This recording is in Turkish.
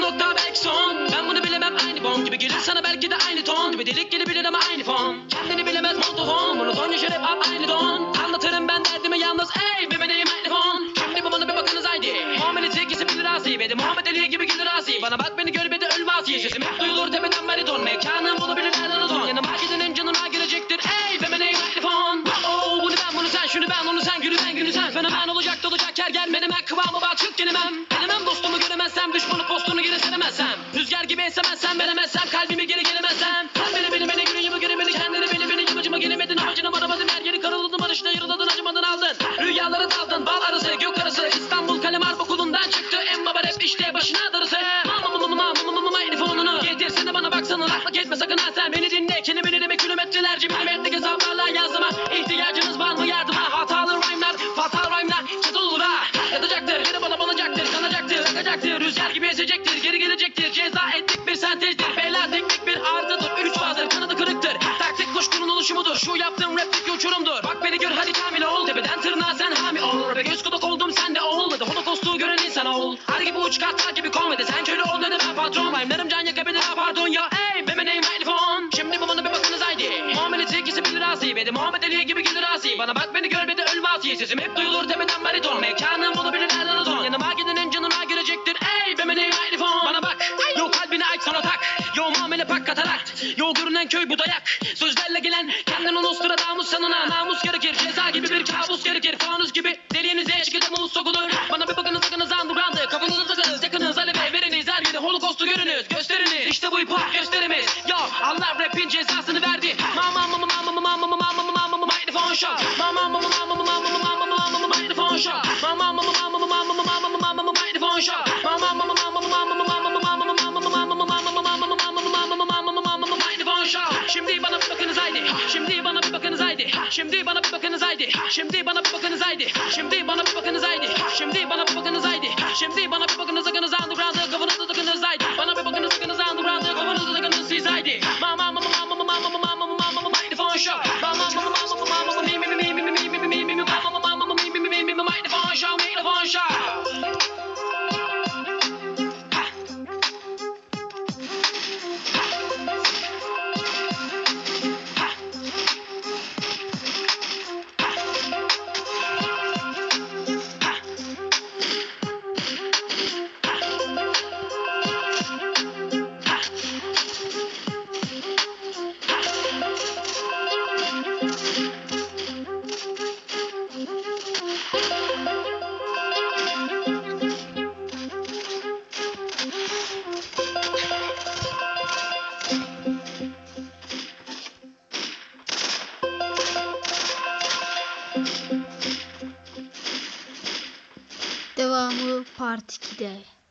yok daha belki son. Ben bunu bilemem aynı bomb gibi gelir sana belki de aynı ton Bir delik gelebilir ama aynı fon Kendini bilemez montofon Monoton yaşar hep hep aynı don. Anlatırım ben derdimi yalnız ey bebeğim aynı fon Şimdi bu bana bir bakınız haydi. Muhammed ikisi bilir asi Ve de Muhammed Ali gibi gelir asi Bana bak beni gör bir de ölme asi Sesim hep duyulur tepeden bariton Mekanım bunu bilir nereden ton Yanıma gidenin canına girecektir ey bebeğim aynı fon Oh bunu ben bunu sen şunu ben onu sen gülü ben gülü sen. Fenomen olacak dolacak yer gelmeden ben kıvamı bak çık gelemem. Gelemem dostumu göremezsem düşmanı postunu geri seremezsem Rüzgar gibi esemezsem veremezsem kalbimi geri gelemezsem Sen beni beni beni günü yılı günü beni kendini beni beni yamacıma gelemedin amacına varamadım her yeri karaladın barışta yarıladın acımadın aldın Rüyalara daldın bal arası gök arası İstanbul kalem harp okulundan çıktı baba rap işte başına darısı Mama geri gelecektir Ceza ettik bir sentezdir. Beyler teknik bir arızadır Üç fazdır kanadı kırıktır. Taktik kuşkunun oluşumudur. Şu yaptığım rapteki uçurumdur. Bak beni gör hadi kamil ol. Tepeden tırnağa sen hami ol. Rap'e göz kulak oldum sen de olmadı Holocaust'u gören insan ol. Her gibi uç katlar gibi komedi. Sen köle ol dedi ben patron Rhyme'larım can yakabilir ha pardon ya. Ey benim name mikrofon Şimdi bu bana bir bakınız haydi. Muhammed'in ikisi bilir asi Ve de Muhammed Ali gibi gelir asi Bana bak beni gör bir de ölme asi Sesim hep duyulur tepeden bariton. Mekanım olabilir Yo muamele pak katarakt Yo görünen köy bu dayak Sözlerle gelen kendin Nostradamus sanına Namus gerekir ceza gibi bir kabus gerekir Fanus gibi deliğinize çıkacağımız sokulur Bana bir bakınız sakınız andurgandı Kafanızı takınız yakınız aleve veriniz Her yeri holokostu görünüz gösteriniz İşte bu hip hop gösterimiz Yo Allah rapin cezasını verdi Mama mama mama mama mama mama mama mama mikrofon show Mama mama mama mama mama mama mama mama mikrofon show Mama mama mama mama mama mama mama mama mikrofon show Mama mama Şimdi bana bir bakınız haydi Şimdi bana bir bakınız haydi Şimdi bana bir bakınız haydi Şimdi bana bir bakınız haydi Şimdi bana bir bakınız sakınız underground'ı kafanızı Devamı Part 2'de.